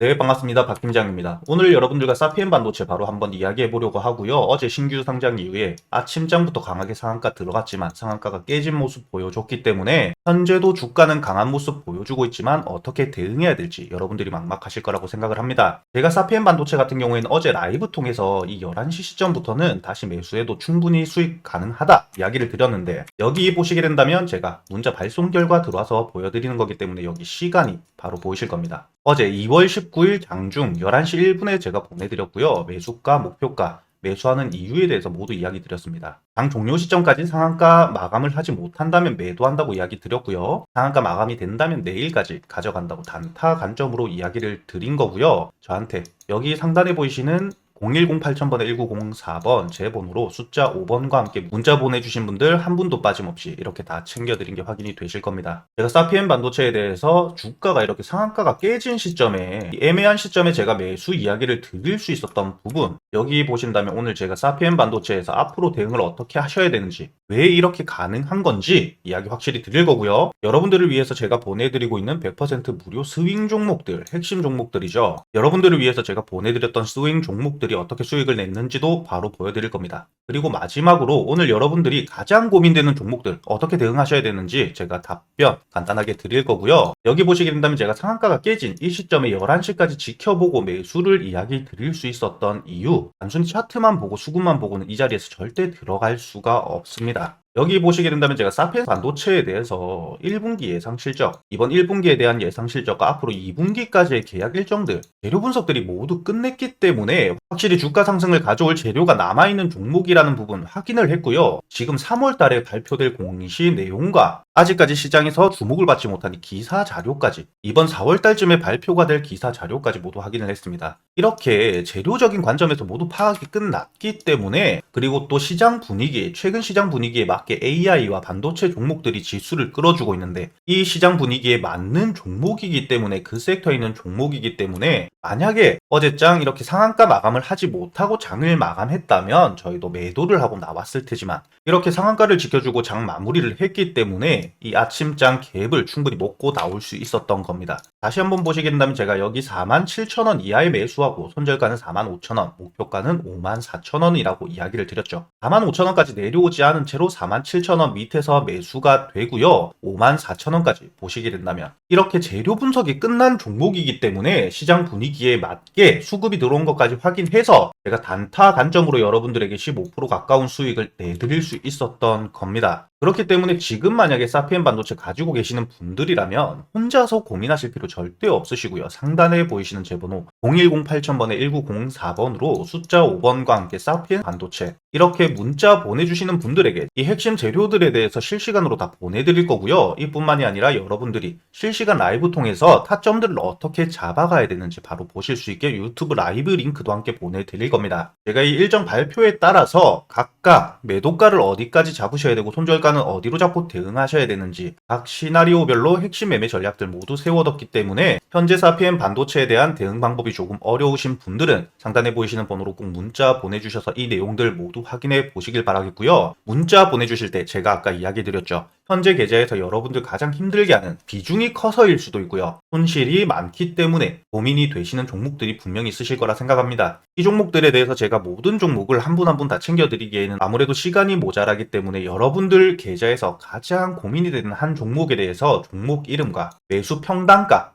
네, 반갑습니다. 박 팀장입니다. 오늘 여러분들과 사피엔 반도체 바로 한번 이야기해 보려고 하고요. 어제 신규 상장 이후에 아침장부터 강하게 상한가 들어갔지만 상한가가 깨진 모습 보여줬기 때문에 현재도 주가는 강한 모습 보여주고 있지만 어떻게 대응해야 될지 여러분들이 막막하실 거라고 생각을 합니다. 제가 사피엔 반도체 같은 경우에는 어제 라이브 통해서 이 11시 시점부터는 다시 매수해도 충분히 수익 가능하다 이야기를 드렸는데 여기 보시게 된다면 제가 문자 발송 결과 들어와서 보여드리는 거기 때문에 여기 시간이 바로 보이실 겁니다. 어제 2월 19일 장중 11시 1분에 제가 보내드렸고요. 매수가, 목표가, 매수하는 이유에 대해서 모두 이야기 드렸습니다. 장 종료 시점까지 상한가 마감을 하지 못한다면 매도한다고 이야기 드렸고요. 상한가 마감이 된다면 내일까지 가져간다고 단타 관점으로 이야기를 드린 거고요. 저한테 여기 상단에 보이시는 010-8000번에 1904번 제 번호로 숫자 5번과 함께 문자 보내주신 분들 한 분도 빠짐없이 이렇게 다 챙겨드린 게 확인이 되실 겁니다. 제가 사피엔 반도체에 대해서 주가가 이렇게 상한가가 깨진 시점에 이 애매한 시점에 제가 매수 이야기를 드릴 수 있었던 부분 여기 보신다면 오늘 제가 사피엔 반도체에서 앞으로 대응을 어떻게 하셔야 되는지 왜 이렇게 가능한 건지 이야기 확실히 드릴 거고요. 여러분들을 위해서 제가 보내드리고 있는 100% 무료 스윙 종목들 핵심 종목들이죠. 여러분들을 위해서 제가 보내드렸던 스윙 종목들이 어떻게 수익을 냈는지도 바로 보여드릴 겁니다. 그리고 마지막으로 오늘 여러분들이 가장 고민되는 종목들 어떻게 대응하셔야 되는지 제가 답변 간단하게 드릴 거고요. 여기 보시게 된다면 제가 상한가가 깨진 이 시점에 11시까지 지켜보고 매수를 이야기 드릴 수 있었던 이유 단순히 차트만 보고 수급만 보고는 이 자리에서 절대 들어갈 수가 없습니다. 있습니다. 여기 보시게 된다면 제가 사페 반도체에 대해서 1분기 예상 실적, 이번 1분기에 대한 예상 실적과 앞으로 2분기까지의 계약 일정들, 재료 분석들이 모두 끝냈기 때문에 확실히 주가 상승을 가져올 재료가 남아있는 종목이라는 부분 확인을 했고요. 지금 3월 달에 발표될 공시 내용과 아직까지 시장에서 주목을 받지 못한 이 기사 자료까지 이번 4월 달쯤에 발표가 될 기사 자료까지 모두 확인을 했습니다. 이렇게 재료적인 관점에서 모두 파악이 끝났기 때문에 그리고 또 시장 분위기, 최근 시장 분위기에 맞게 AI와 반도체 종목들이 지수를 끌어주고 있는데 이 시장 분위기에 맞는 종목이기 때문에 그 섹터에 있는 종목이기 때문에 만약에 어제장 이렇게 상한가 마감을 하지 못하고 장을 마감했다면 저희도 매도를 하고 나왔을 테지만 이렇게 상한가를 지켜주고 장 마무리를 했기 때문에 이 아침장 갭을 충분히 먹고 나올 수 있었던 겁니다. 다시 한번 보시게 된다면 제가 여기 47,000원 이하에 매수하고 손절가는 45,000원, 목표가는 54,000원이라고 이야기를 드렸죠. 45,000원까지 내려오지 않은 채로 47,000원 밑에서 매수가 되고요. 54,000원까지 보시게 된다면 이렇게 재료 분석이 끝난 종목이기 때문에 시장 분위기에 맞게 수급이 들어온 것까지 확인해서 제가 단타 관점으로 여러분들에게 15% 가까운 수익을 내드릴 수 있었던 겁니다. 그렇기 때문에 지금 만약에 사피엔 반도체 가지고 계시는 분들이라면 혼자서 고민하실 필요 절대 없으시고요. 상단에 보이시는 제 번호 010-8000번에 1904번으로 숫자 5번과 함께 사피엔 반도체 이렇게 문자 보내주시는 분들에게 이 핵심 재료들에 대해서 실시간으로 다 보내드릴 거고요. 이뿐만이 아니라 여러분들이 실시간 라이브 통해서 타점들을 어떻게 잡아가야 되는지 바로 보실 수 있게 유튜브 라이브 링크도 함께 보내드릴 겁니다. 제가 이 일정 발표에 따라서 각각 매도가를 어디까지 잡으셔야 되고 손절가 는 어디로 잡고 대응하셔야 되는지 각 시나리오별로 핵심 매매 전략들 모두 세워뒀기 때문에 현재 사피엔 반도체에 대한 대응 방법이 조금 어려우신 분들은 상단에 보이시는 번호로 꼭 문자 보내주셔서 이 내용들 모두 확인해 보시길 바라겠고요. 문자 보내주실 때 제가 아까 이야기 드렸죠. 현재 계좌에서 여러분들 가장 힘들게 하는 비중이 커서일 수도 있고요. 손실이 많기 때문에 고민이 되시는 종목들이 분명히 있으실 거라 생각합니다. 이 종목들에 대해서 제가 모든 종목을 한 분 한 분 다 챙겨드리기에는 아무래도 시간이 모자라기 때문에 여러분들 계좌에서 가장 고민이 되는 한 종목에 대해서 종목 이름과 매수 평단가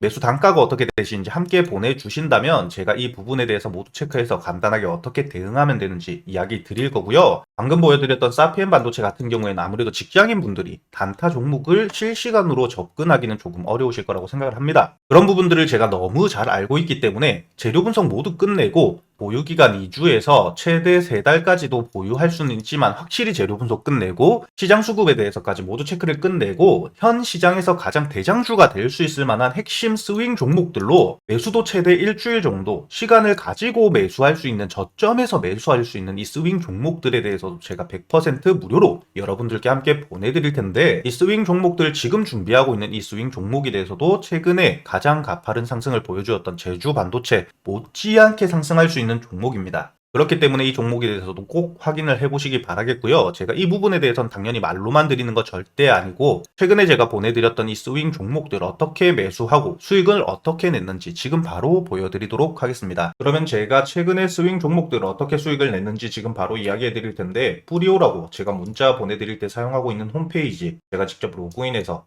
매수 단가가 어떻게 되시는지 함께 보내주신다면 제가 이 부분에 대해서 모두 체크해서 간단하게 어떻게 대응하면 되는지 이야기 드릴 거고요. 방금 보여드렸던 사피엔 반도체 같은 경우에는 아무래도 직장인 분들이 단타 종목을 실시간으로 접근하기는 조금 어려우실 거라고 생각을 합니다. 그런 부분들을 제가 너무 잘 알고 있기 때문에 재료 분석 모두 끝내고 보유기간 2주에서 최대 3달까지도 보유할 수는 있지만 확실히 재료 분석 끝내고 시장 수급에 대해서까지 모두 체크를 끝내고 현 시장에서 가장 대장주가 될 수 있을 만한 핵심 스윙 종목들로 매수도 최대 일주일 정도 시간을 가지고 매수할 수 있는 저점에서 매수할 수 있는 이 스윙 종목들에 대해서도 제가 100% 무료로 여러분들께 함께 보내드릴 텐데 이 스윙 종목들 지금 준비하고 있는 이 스윙 종목에 대해서도 최근에 가장 가파른 상승을 보여주었던 제주 반도체 못지않게 상승할 수 있는 종목입니다. 그렇기 때문에 이 종목에 대해서도 꼭 확인을 해보시기 바라겠고요. 제가 이 부분에 대해서는 당연히 말로만 드리는 거 절대 아니고 최근에 제가 보내드렸던 이 스윙 종목들 어떻게 매수하고 수익을 어떻게 냈는지 지금 바로 보여드리도록 하겠습니다. 그러면 제가 최근에 스윙 종목들 어떻게 수익을 냈는지 지금 바로 이야기해 드릴 텐데 뿌리오라고 제가 문자 보내드릴 때 사용하고 있는 홈페이지 제가 직접 로그인해서